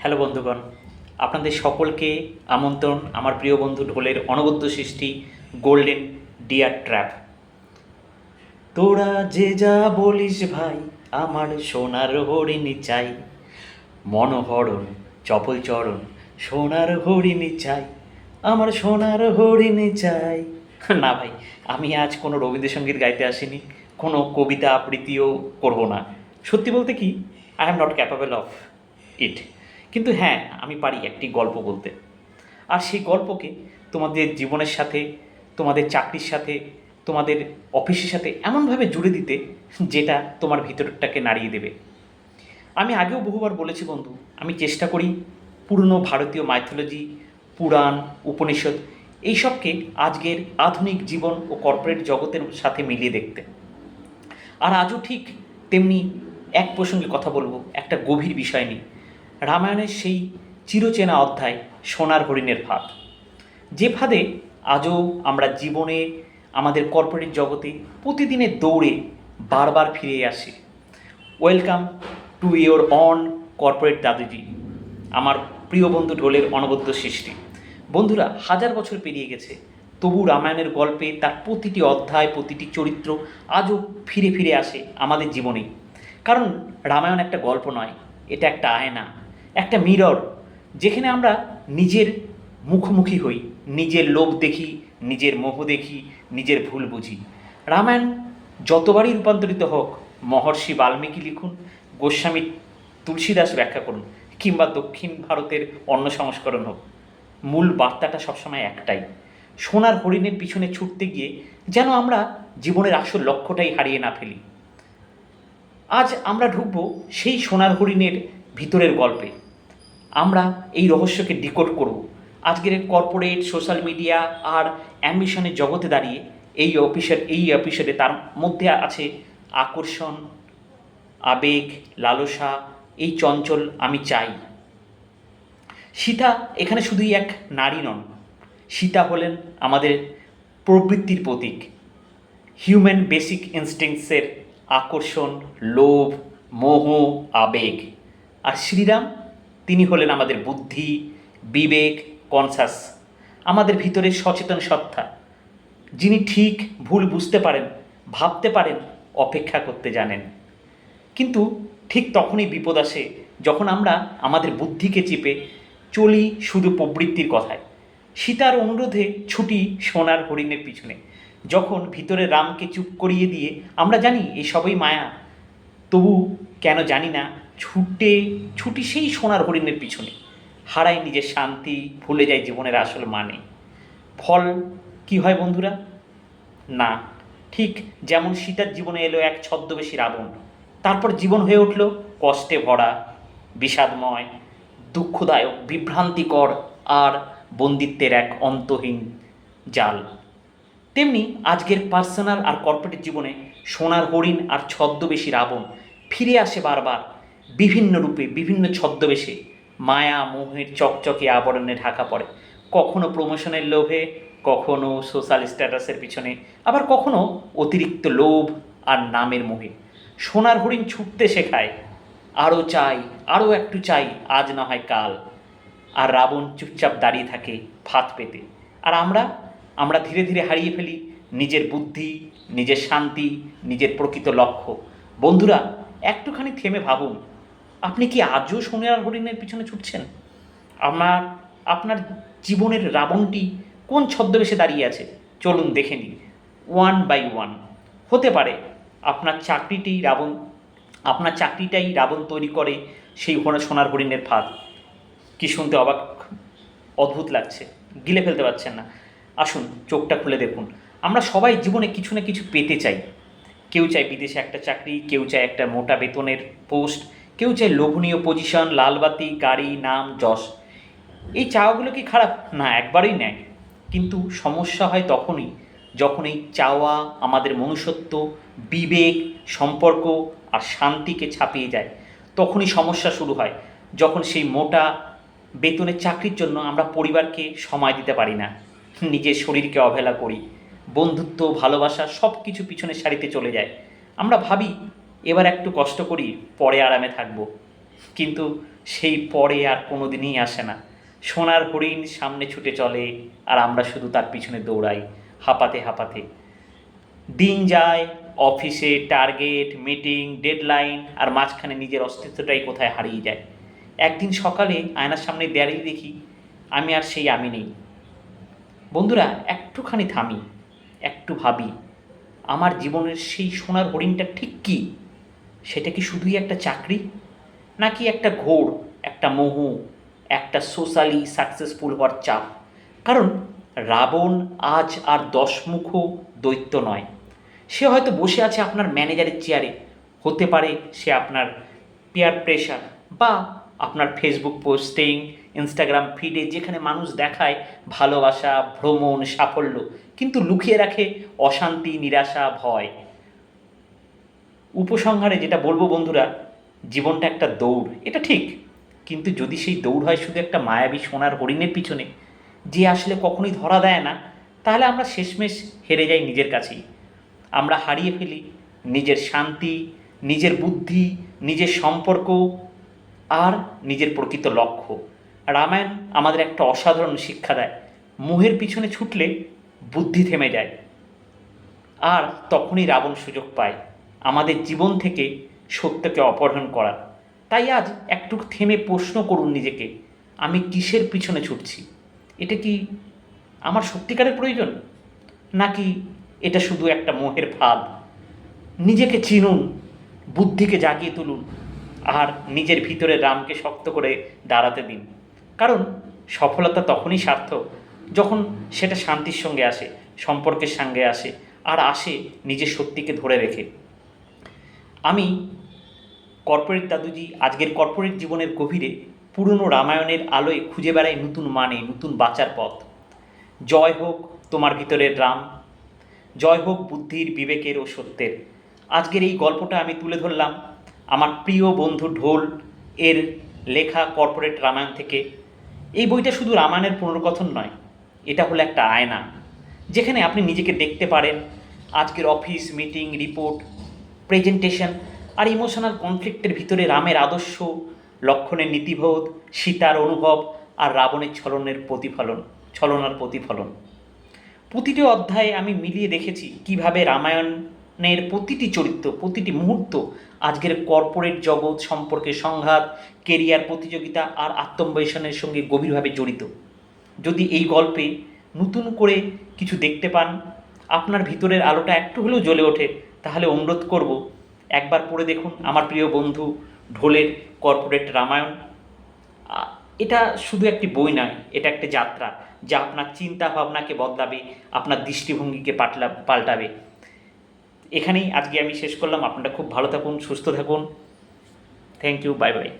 Hello বন্ধুগণ, আপনাদের সকলকে আমন্ত্রণ আমার প্রিয় বন্ধু ঢোলের অনবদ্য সৃষ্টি গোল্ডেন ডিয়ার ট্র্যাপ। তোরা যে যা বলিস ভাই, আমার সোনার হরিণী চাই। মনোহরণ চপল চরণ, সোনার হরিণী চাই। আমার সোনার হরিণী চাই। না ভাই, আমি আজ কোনো রবীন্দ্রসঙ্গীত গাইতে আসিনি, কোনো কবিতা আবৃত্তিও করব না। সত্যি বলতে কি I am not capable of it কিন্তু হ্যাঁ আমি পারি একটি গল্প বলতে। আর সেই গল্পকে তোমাদের জীবনের সাথে, তোমাদের চাকরির সাথে, তোমাদের অফিসের সাথে এমনভাবে জুড়ে দিতে যেটা তোমার ভিতরটাকে নাড়িয়ে দেবে। আমি আগেও বহুবার বলেছি বন্ধু, আমি চেষ্টা করি পুরনো ভারতীয় মাইথোলজি পুরাণ, উপনিষদ এইসবকে আজকের আধুনিক জীবন ও কর্পোরেট জগতের সাথে মিলিয়ে দেখতে। আর আজও ঠিক তেমনি এক প্রসঙ্গে কথা বলব, একটা গভীর বিষয় নিয়ে। রামায়ণের সেই চিরচেনা অধ্যায়, সোনার হরিণের ফাঁদ। যে ফাঁদে আজও আমরা জীবনে, আমাদের কর্পোরেট জগতে প্রতিদিনের দৌড়ে বারবার ফিরে আসি। Welcome to your on corporate দাদুজি, আমার প্রিয় বন্ধু ঢোলের অনবদ্য সৃষ্টি। বন্ধুরা, হাজার বছর পেরিয়ে গেছে, তবু রামায়ণের গল্পে তার প্রতিটি অধ্যায়, প্রতিটি চরিত্র আজও ফিরে ফিরে আসে আমাদের জীবনেই। কারণ রামায়ণ একটা গল্প নয়, এটা একটা আয়না। একটা মিরর যেখানে আমরা নিজের মুখোমুখি হই, নিজের লোভ দেখি, নিজের মোহ দেখি, নিজের ভুল বুঝি। রামায়ণ যতবারই রূপান্তরিত হোক, মহর্ষি বাল্মীকি লিখুন, গোস্বামী তুলসীদাস ব্যাখ্যা করুন, কিংবা দক্ষিণ ভারতের অন্য সংস্করণ হোক, মূল বার্তাটা সবসময় একটাই, সোনার হরিণের পিছনে ছুটতে গিয়ে যেন আমরা জীবনের আসল লক্ষ্যটাই হারিয়ে না ফেলি। আজ আমরা ঢুকবো সেই সোনার হরিণের ভিতরের গল্পে। আমরা এই রহস্যকে ডিকোড করব। আজকের কর্পোরেট, সোশ্যাল মিডিয়া আর অ্যাম্বিশনের জগতে দাঁড়িয়ে এই অফিসের, এই এপিসোডে তার মধ্যে আছে আকর্ষণ, আবেগ, লালসা, এই চঞ্চল আমি চাই। সীতা এখানে শুধুই এক নারী নন। সীতা হলেন আমাদের প্রবৃত্তির প্রতীক। হিউম্যান বেসিক ইনস্টিংসের আকর্ষণ, লোভ, মোহ, আবেগ। আর শ্রীরাম তিনি হলেন আমাদের বুদ্ধি, বিবেক কনসাস আমাদের ভিতরে সচেতন সত্তা। যিনি ঠিক ভুল বুঝতে পারেন, ভাবতে পারেন, অপেক্ষা করতে জানেন। কিন্তু ঠিক তখনই বিপদ আসে যখন আমরা আমাদের বুদ্ধিকে চেপে চলি শুধু প্রবৃত্তির কথায়। সীতার অনুরোধে ছুটি সোনার হরিণের পিছনে, যখন ভিতরে রামকে চুপ করিয়ে দিয়ে, আমরা জানি এই সবই মায়া, তবু কেন জানি না ছুটে, ছুটি সেই সোনার হরিণের পিছনে। হারায় নিজের শান্তি, ভুলে যায় জীবনের আসল মানে। ফল কি হয় বন্ধুরা? না। ঠিক যেমন সীতার জীবনে এলো এক ছদ্মবেশী রাবণ। তারপর জীবন হয়ে উঠল কষ্টে ভরা, বিষাদময়, দুঃখদায়ক, বিভ্রান্তিকর আর বন্দিত্বের এক অন্তহীন জাল। তেমনি আজকের পার্সোনাল আর কর্পোরেট জীবনে সোনার হরিণ আর ছদ্মবেশী রাবণ ফিরে আসে বারবার। বিভিন্ন রূপে, বিভিন্ন ছদ্মবেশে মায়া, মোহের চকচকে আবরণে ঢাকা পড়ে। কখনো প্রমোশনের লোভে, কখনো সোশ্যাল স্ট্যাটাসের পিছনে, আবার কখনো অতিরিক্ত লোভ আর নামের মোহে। সোনার হরিণ ছুটতে শেখায় আরও চাই আরও একটু চাই, আজ না হয় কাল। আর রাবণ চুপচাপ দাঁড়িয়ে থাকে ফাঁদ পেতে। আর আমরা আমরা ধীরে ধীরে হারিয়ে ফেলি নিজের বুদ্ধি, নিজের শান্তি, নিজের প্রকৃত লক্ষ্য। বন্ধুরা, একটুখানি থেমে ভাবুন আপনি কি আজও সোনার হরিণের পিছনে ছুটছেন? আমার, আপনার জীবনের রাবণটি কোন ছদ্মবেশে দাঁড়িয়ে আছে? চলুন দেখে নিন ওয়ান বাই ওয়ান। হতে পারে আপনার চাকরিটি রাবণ, আপনার চাকরিটাই রাবণ তৈরি করে সেই সোনার হরিণের ফাঁদ। কি শুনতে অবাক, অদ্ভুত লাগছে। গিলে ফেলতে পারছেন না। আসুন, চোখটা খুলে দেখুন। আমরা সবাই জীবনে কিছু না কিছু পেতে চাই। কেউ চায় বিদেশে একটা চাকরি, কেউ চায় একটা মোটা বেতনের পোস্ট কেউ চায় লোভনীয় পজিশন লালবাতি গাড়ি, নাম, যশ, এই চাওয়াগুলো কি খারাপ? না, একবারই নেয় কিন্তু সমস্যা হয় তখনই যখন এই চাওয়া আমাদের মনুষ্যত্ব, বিবেক, সম্পর্ক আর শান্তিকে ছাপিয়ে যায়। তখনই সমস্যা শুরু হয়, যখন সেই মোটা বেতনের চাকরির জন্য আমরা পরিবারকে সময় দিতে পারি না। নিজের শরীরকে অবহেলা করি, বন্ধুত্ব, ভালোবাসা সব কিছু পিছনের সারিতে চলে যায়। আমরা ভাবি এবার একটু কষ্ট করি, পরে আরামে থাকব। কিন্তু সেই পরে আর কোনো দিনই আসে না। সোনার হরিণ সামনে ছুটে চলে আর আমরা শুধু তার পিছনে দৌড়াই, হাঁপাতে হাঁপাতে। দিন যায়, অফিসে টার্গেট, মিটিং, ডেডলাইন আর মাঝখানে নিজের অস্তিত্বটাই কোথায় হারিয়ে যায়। একদিন সকালে আয়নার সামনে দাঁড়িয়ে দেখি, আমি আর সেই আমি নেই। বন্ধুরা, একটুখানি থামি, একটু ভাবি, আমার জীবনের সেই সোনার হরিণটা ঠিক কী? সেটা কি শুধুই একটা চাকরি? নাকি একটা ঘোর, একটা মোহ, একটা সোশ্যালি সাকসেসফুল হওয়ার চাপ? কারণ রাবণ আজ আর দশমুখ দৈত্য নয়। সে হয়তো বসে আছে আপনার ম্যানেজারের চেয়ারে হতে পারে সে আপনার পেয়ার প্রেশার বা আপনার ফেসবুক পোস্টিং ইনস্টাগ্রাম ফিডে যেখানে মানুষ দেখায় ভালোবাসা, ভ্রমণ, সাফল্য, কিন্তু লুকিয়ে রাখে অশান্তি, নিরাশা, ভয়। উপসংহারে যেটা বলব বন্ধুরা, জীবনটা একটা দৌড়, এটা ঠিক। কিন্তু যদি সেই দৌড় হয় শুধু একটা মায়াবী সোনার হরিণের পিছনে, যে আসলে কখনোই ধরা দেয় না, তাহলে আমরা শেষমেশ হেরে যাই নিজের কাছেই। আমরা হারিয়ে ফেলি নিজের শান্তি, নিজের বুদ্ধি, নিজের সম্পর্ক আর নিজের প্রকৃত লক্ষ্য। রামায়ণ আমাদের একটা অসাধারণ শিক্ষা দেয়, মোহের পিছনে ছুটলে বুদ্ধি থেমে যায়, আর তখনই রাবণ সুযোগ পায়। আমাদের জীবন থেকে সত্যকে অপহরণ করার তাই আজ একটু থেমে প্রশ্ন করুন নিজেকে, আমি কিসের পিছনে ছুটছি? এটা কি আমার সত্যিকারের প্রয়োজন? নাকি এটা শুধু একটা মোহের ফাঁদ? নিজেকে চিনুন, বুদ্ধিকে জাগিয়ে তুলুন, আর নিজের ভিতরে রামকে শক্ত করে দাঁড়াতে দিন। কারণ সফলতা তখনই সার্থক, যখন সেটা শান্তির সঙ্গে আসে, সম্পর্কের সঙ্গে আসে, আর আসে নিজের সত্যিকে ধরে রেখে। আমি কর্পোরেট দাদুজি আজকের কর্পোরেট জীবনের গভীরে পুরনো রামায়ণের আলোয় খুঁজে বেড়াই নতুন মানে নতুন বাঁচার পথ। জয় হোক তোমার ভিতরের রাম, জয় হোক বুদ্ধির, বিবেকের ও সত্যের। আজকের এই গল্পটা আমি তুলে ধরলাম আমার প্রিয় বন্ধু ঢোল এর লেখা কর্পোরেট রামায়ণ থেকে। এই বইটা শুধু রামায়ণের পুনর্গঠন নয়, এটা হলো একটা আয়না, যেখানে আপনি নিজেকে দেখতে পারেন। আজকের অফিস মিটিং রিপোর্ট প্রেজেন্টেশন আর ইমোশনাল কনফ্লিক্টের ভিতরে রামের আদর্শ, লক্ষণের নীতিবোধ, সীতার অনুভব আর রাবণের ছলনের প্রতিফলন, ছলনার প্রতিফলন। প্রতিটি অধ্যায়ে আমি মিলিয়ে দেখেছি কীভাবে রামায়ণের প্রতিটি চরিত্র, প্রতিটি মুহূর্ত, আজকের কর্পোরেট জগৎ সম্পর্কে সংঘাত কেরিয়ার প্রতিযোগিতা আর আত্মন্বেষণের সঙ্গে গভীরভাবে জড়িত। যদি এই গল্পে নতুন করে কিছু দেখতে পান, আপনার ভিতরের আলোটা একটু হলেও জ্বলে ওঠে। তাহলে অনুরোধ করব, একবার পড়ে দেখুন আমার প্রিয় বন্ধু ঢোলের কর্পোরেট রামায়ণ। এটা শুধু একটি বই নয়, এটা একটা যাত্রা যা আপনার চিন্তা ভাবনাকে বদলাবে, আপনার দৃষ্টিভঙ্গিকে পাল্টা পাল্টাবে। এখানেই আজকে আমি শেষ করলাম। আপনারা খুব ভালো থাকুন, সুস্থ থাকুন। Thank you bye bye